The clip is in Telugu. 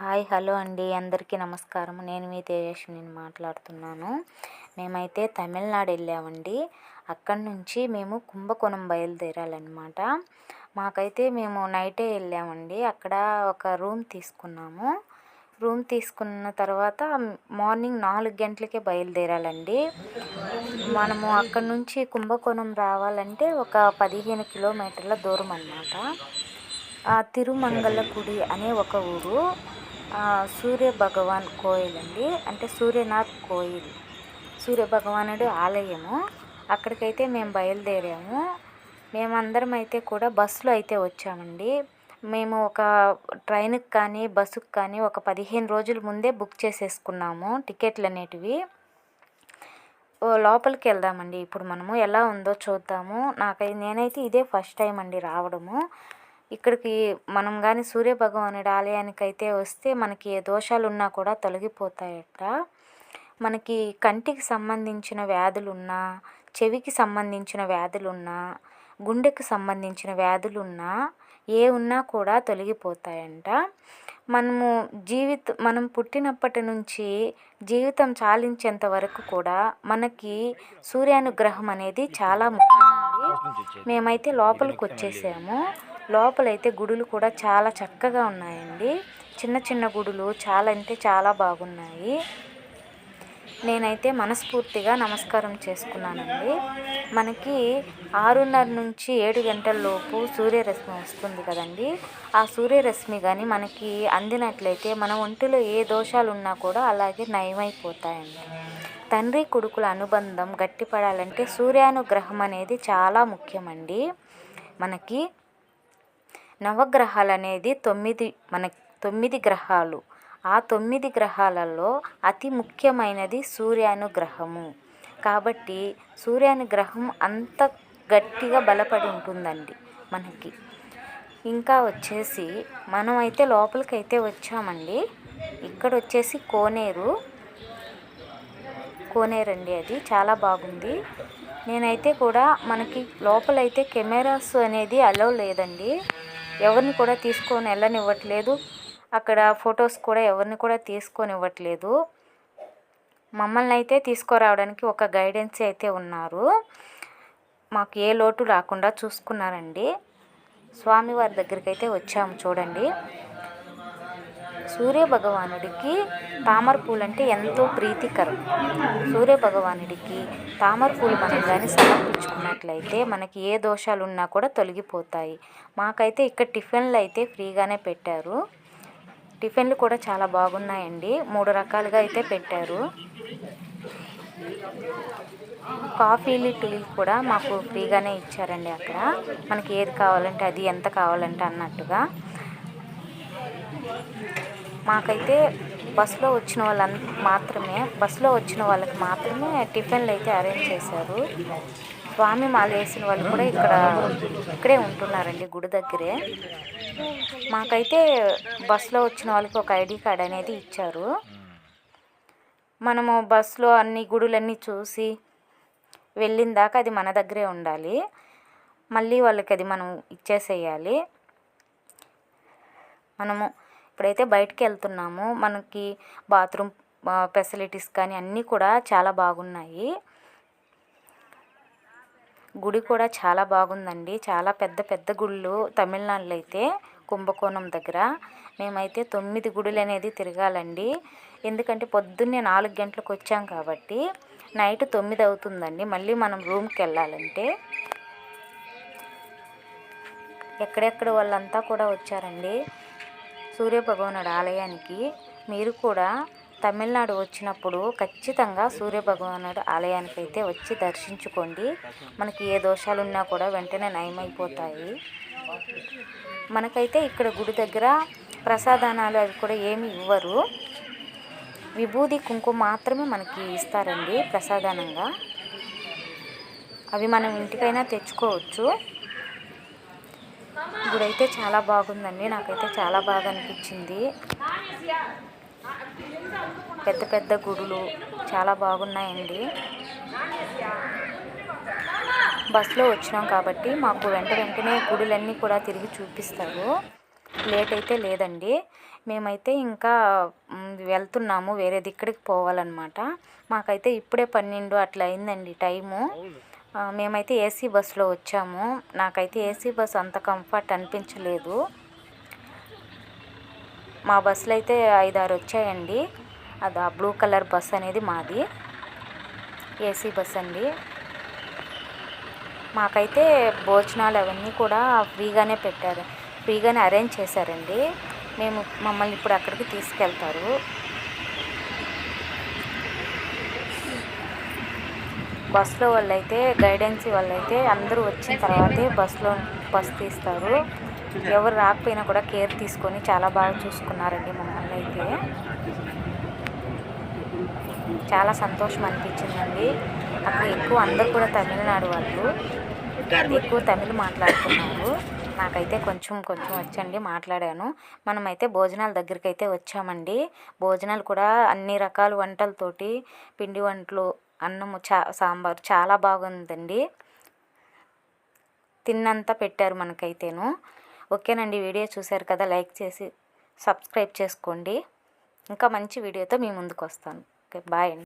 హాయ్ హలో అండి. అందరికీ నమస్కారం. నేను మీ తేజస్విని మాట్లాడుతున్నాను. మేమైతే తమిళనాడు వెళ్ళామండి. అక్కడి నుంచి మేము కుంభకోణం బయలుదేరాలన్నమాట. మాకైతే మేము నైటే వెళ్ళామండి. అక్కడ ఒక రూమ్ తీసుకున్నాము. రూమ్ తీసుకున్న తర్వాత మార్నింగ్ నాలుగు గంటలకే బయలుదేరాలండి. మనము అక్కడ నుంచి కుంభకోణం రావాలంటే ఒక పదిహేను కిలోమీటర్ల దూరం అన్నమాట. తిరుమంగళ గుడి అనే ఒక ఊరు. సూర్య భగవాన్ కోయిల్ అండి అంటే సూర్యనాథ్ కోయిల్. సూర్య భగవానుడు ఆలయము. అక్కడికైతే మేము బయలుదేరాము. మేమందరం అయితే కూడా బస్సులో అయితే వచ్చామండి. మేము ఒక ట్రైన్కి కానీ బస్సుకు కానీ ఒక పదిహేను రోజుల ముందే బుక్ చేసేసుకున్నాము టికెట్లు అనేటివి. లోపలికి వెళ్దామండి. ఇప్పుడు మనము ఎలా ఉందో చూద్దాము. నాకై నేనైతే ఇదే ఫస్ట్ టైం అండి రావడము. ఇక్కడికి మనం కానీ సూర్యభగవానుడి ఆలయానికి అయితే వస్తే మనకి ఏ దోషాలు ఉన్నా కూడా తొలగిపోతాయట. మనకి కంటికి సంబంధించిన వ్యాధులు ఉన్నా చెవికి సంబంధించిన వ్యాధులు ఉన్నా గుండెకి సంబంధించిన వ్యాధులు ఉన్నా ఏ ఉన్నా కూడా తొలగిపోతాయంట. మనము జీవిత మనం పుట్టినప్పటి నుంచి జీవితం చాలించేంత వరకు కూడా మనకి సూర్యానుగ్రహం అనేది చాలా ముఖ్యమండి. మేమైతే లోపలికి వచ్చేసాము. లోపలైతే గుడులు కూడా చాలా చక్కగా ఉన్నాయండి. చిన్న చిన్న గుడులు చాలా అంటే చాలా బాగున్నాయి. నేనైతే మనస్ఫూర్తిగా నమస్కారం చేసుకున్నానండి. మనకి ఆరున్నర నుంచి ఏడు గంటల లోపు సూర్యరశ్మి వస్తుంది కదండి. ఆ సూర్యరశ్మి కానీ మనకి అందినట్లయితే మన ఒంటిలో ఏ దోషాలు ఉన్నా కూడా అలాగే నయమైపోతాయండి. తండ్రి కొడుకుల అనుబంధం గట్టిపడాలంటే సూర్యానుగ్రహం అనేది చాలా ముఖ్యమండి. మనకి నవగ్రహాలు అనేది తొమ్మిది మన తొమ్మిది గ్రహాలు. ఆ తొమ్మిది గ్రహాలలో అతి ముఖ్యమైనది సూర్యానుగ్రహము. కాబట్టి సూర్యానుగ్రహం అంత గట్టిగా బలపడి ఉంటుందండి మనకి. ఇంకా వచ్చేసి మనం అయితే లోపలికైతే వచ్చామండి. ఇక్కడ వచ్చేసి కోనేరు. కోనేరు అండి అది. చాలా బాగుంది. నేనైతే కూడా మనకి లోపలైతే కెమెరాస్ అనేది అలో లేదండి. ఎవరిని కూడా తీసుకొని వెళ్ళనివ్వట్లేదు. అక్కడ ఫొటోస్ కూడా ఎవరిని కూడా తీసుకొని ఇవ్వట్లేదు మమ్మల్ని అయితే తీసుకురావడానికి ఒక గైడెన్స్ అయితే ఉన్నారు. మాకు ఏ లోటు రాకుండా చూసుకున్నారండి. స్వామివారి దగ్గరికి అయితే వచ్చాము చూడండి. సూర్య భగవానుడికి తామర అంటే ఎంతో ప్రీతికరం. సూర్య భగవానుడికి తామర పూలు మనం కానీ సమర్పించుకున్నట్లయితే మనకి ఏ దోషాలు ఉన్నా కూడా తొలగిపోతాయి. మాకైతే ఇక్కడ టిఫిన్లు అయితే ఫ్రీగానే పెట్టారు. టిఫిన్లు కూడా చాలా బాగున్నాయండి. మూడు రకాలుగా అయితే పెట్టారు. కాఫీలు టీలు కూడా మాకు ఫ్రీగానే ఇచ్చారండి అక్కడ. మనకి ఏది కావాలంటే అది ఎంత కావాలంటే అన్నట్టుగా. మాకైతే బస్సులో వచ్చిన వాళ్ళ మాత్రమే బస్సులో వచ్చిన వాళ్ళకి మాత్రమే టిఫిన్లు అయితే అరేంజ్ చేశారు. స్వామి మాల వేసిన వాళ్ళు కూడా ఇక్కడ ఇక్కడే ఉంటున్నారండి గుడి దగ్గరే. మాకైతే బస్సులో వచ్చిన వాళ్ళకి ఒక ఐడి కార్డ్ అనేది ఇచ్చారు. మనము బస్సులో అన్ని గుడులన్నీ చూసి వెళ్ళిన దాకా అది మన దగ్గరే ఉండాలి. మళ్ళీ వాళ్ళకి అది మనం ఇచ్చేసేయాలి. మనము ఇప్పుడైతే బయటికి వెళ్తున్నాము మనకి బాత్రూమ్ ఫెసిలిటీస్ కానీ అన్నీ కూడా చాలా బాగున్నాయి. గుడి కూడా చాలా బాగుందండి. చాలా పెద్ద పెద్ద గుళ్ళు తమిళనాడులో అయితే కుంభకోణం దగ్గర. మేమైతే తొమ్మిది గుడులు అనేది తిరగాలండి. ఎందుకంటే పొద్దున్నే నాలుగు గంటలకు వచ్చాం కాబట్టి నైట్ తొమ్మిది అవుతుందండి. మళ్ళీ మనం రూమ్కి వెళ్ళాలంటే. ఎక్కడెక్కడ వాళ్ళంతా కూడా వచ్చారండి. సూర్యభగవానుడు ఆలయానికి మీరు కూడా తమిళనాడు వచ్చినప్పుడు ఖచ్చితంగా సూర్యభగవానుడు ఆలయానికి అయితే వచ్చి దర్శించుకోండి. మనకి ఏ దోషాలు ఉన్నా కూడా వెంటనే నయమైపోతాయి. మనకైతే ఇక్కడ గుడి దగ్గర ప్రసాదానాలు అవి కూడా ఏమి ఇవ్వరు. విభూది కుంకుమ మాత్రమే మనకి ఇస్తారండి ప్రసాదానంగా. అవి మనం ఇంటికైనా తెచ్చుకోవచ్చు. గుడైతే చాలా బాగుందండి. నాకైతే చాలా బాగా అనిపించింది. పెద్ద పెద్ద గుడులు చాలా బాగున్నాయండి. బస్సులో వచ్చినాం కాబట్టి మాకు వెంట వెంటనే గుడులన్నీ కూడా తిరిగి చూపిస్తారు. లేట్ అయితే లేదండి. మేమైతే ఇంకా వెళ్తున్నాము. వేరే దిక్కడికి పోవాలన్నమాట. మాకైతే ఇప్పుడే పన్నెండు అట్లా అయిందండి టైము. మేమైతే ఏసీ బస్సులో వచ్చాము. నాకైతే ఏసీ బస్ అంత కంఫర్ట్ అనిపించలేదు. మా బస్సులు అయితే ఐదారు వచ్చాయండి. అది ఆ బ్లూ కలర్ బస్ అనేది మాది. ఏసీ బస్ అండి. మాకైతే భోజనాలు అవన్నీ కూడా ఫ్రీగానే పెట్టారు. ఫ్రీగానే అరేంజ్ చేశారండి. మేము మమ్మల్ని ఇప్పుడు అక్కడికి తీసుకెళ్తారు. బస్సులో వాళ్ళైతే గైడెన్సీ వాళ్ళైతే అందరూ వచ్చిన తర్వాతే బస్సులో బస్ తీస్తారు. ఎవరు రాకపోయినా కూడా కేర్ తీసుకొని చాలా బాగా చూసుకున్నారండి మమ్మల్ని అయితే చాలా సంతోషం అనిపించిందండి. అక్కడ ఎక్కువ అందరు కూడా తమిళనాడు వాళ్ళు. ఎక్కువ తమిళ్ మాట్లాడుతున్నారు. నాకైతే కొంచెం కొంచెం వచ్చండి మాట్లాడాను. మనమైతే భోజనాల దగ్గరికి అయితే వచ్చామండి. భోజనాలు కూడా అన్ని రకాల వంటలతోటి పిండి వంటలు అన్నము చా సాంబారు చాలా బాగుందండి. తిన్నంత పెట్టారు మనకైతేను. ఓకేనండి వీడియో చూశారు కదా లైక్ చేసి సబ్స్క్రైబ్ చేసుకోండి. ఇంకా మంచి వీడియోతో మీ ముందుకు వస్తాను ఓకే బాయ్ అండి.